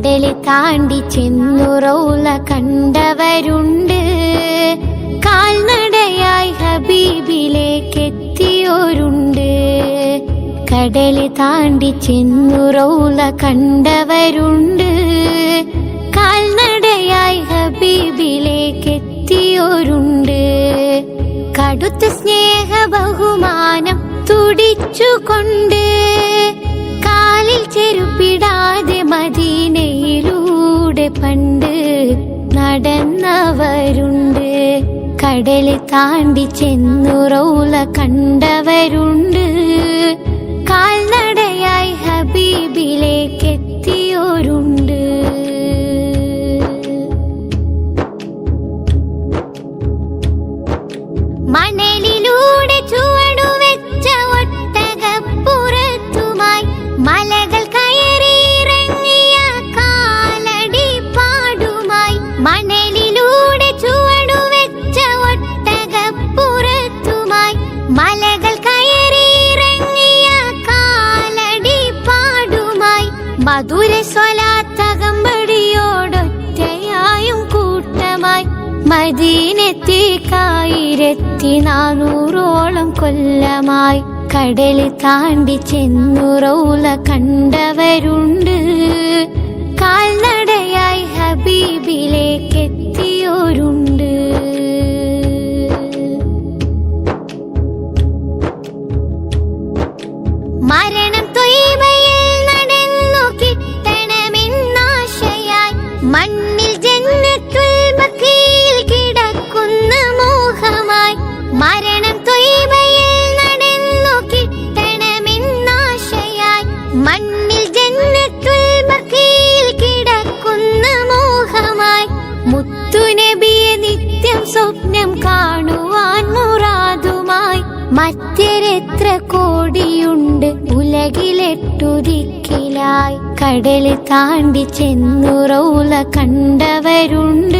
കടൽ താണ്ടി ചെന്നുറൗല കണ്ടവരുണ്ട്. കാൽനടയായി ഹബീബിലേക്ക് എത്തിയോരുണ്ട് കടൽ താണ്ടി ചെന്നുറൗല കണ്ടവരുണ്ട്. കാൽനടയായി ഹബീബിലേക്ക് എത്തിയോരുണ്ട് കടുത്ത സ്നേഹ ബഹുമാനം തുടിച്ചുകൊണ്ട് പണ്ട് നടന്നവരുണ്ട്. കടൽ താണ്ടി ചെന്നുറൗല കണ്ടവരുണ്ട്. കാൽനടയായി ഹബീബിലേക്ക് എത്തിയോരുണ്ട് മണലിലൂടെ മധുര സ്വലാത്തകമ്പടിയോടൊറ്റയായും കൂട്ടമായി. മദീനത്തേക്കായിരത്തി നാനൂറോളം കൊല്ലമായി. കടൽ താണ്ടി ചെന്നുറൗല കണ്ടവരുണ്ട്. മറ്റെത്ര കോടിയുണ്ട്? ഉലകിലെട്ടു ദിക്കിലായി കടൽ താണ്ടി ചെന്നുറൗല കണ്ടവരുണ്ട്.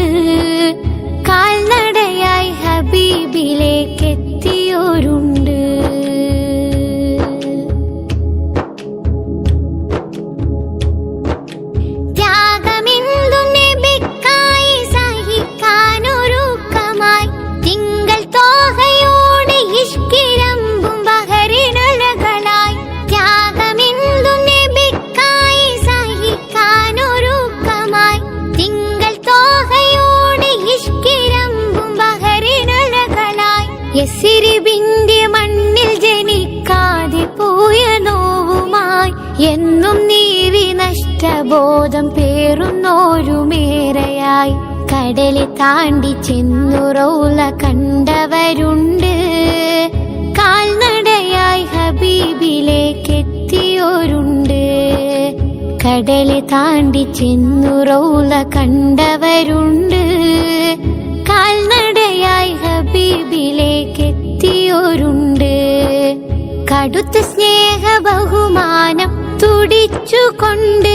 നോവുമായി എന്നും നീവി നഷ്ടബോധം പേറുന്നോരുമേറെയായി കടൽ താണ്ടി ചെന്നുറൗല കണ്ടവരുണ്ട്. കാൽനടയായി ഹബീബിലേക്ക് എത്തിയോരുണ്ട്. കടൽ താണ്ടി ചെന്നുറൗല കണ്ടവരുണ്ട്. കാൽനടയായി ഹബീബിലേക്ക് എത്തിയോരുണ്ട്. കടുത്ത സ്നേഹ ബഹുമാനം തുടിച്ചുകൊണ്ട്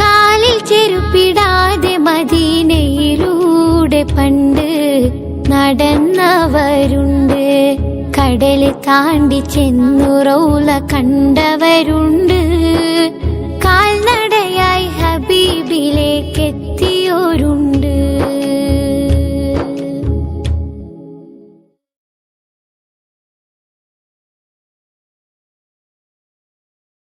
കാലിൽ ചെരുപ്പിടാതെ മദീനയിലൂടെ പണ്ട് നടന്നവരുണ്ട്. കടൽ താണ്ടി ചെന്നുറൗല കണ്ടവരുണ്ട്.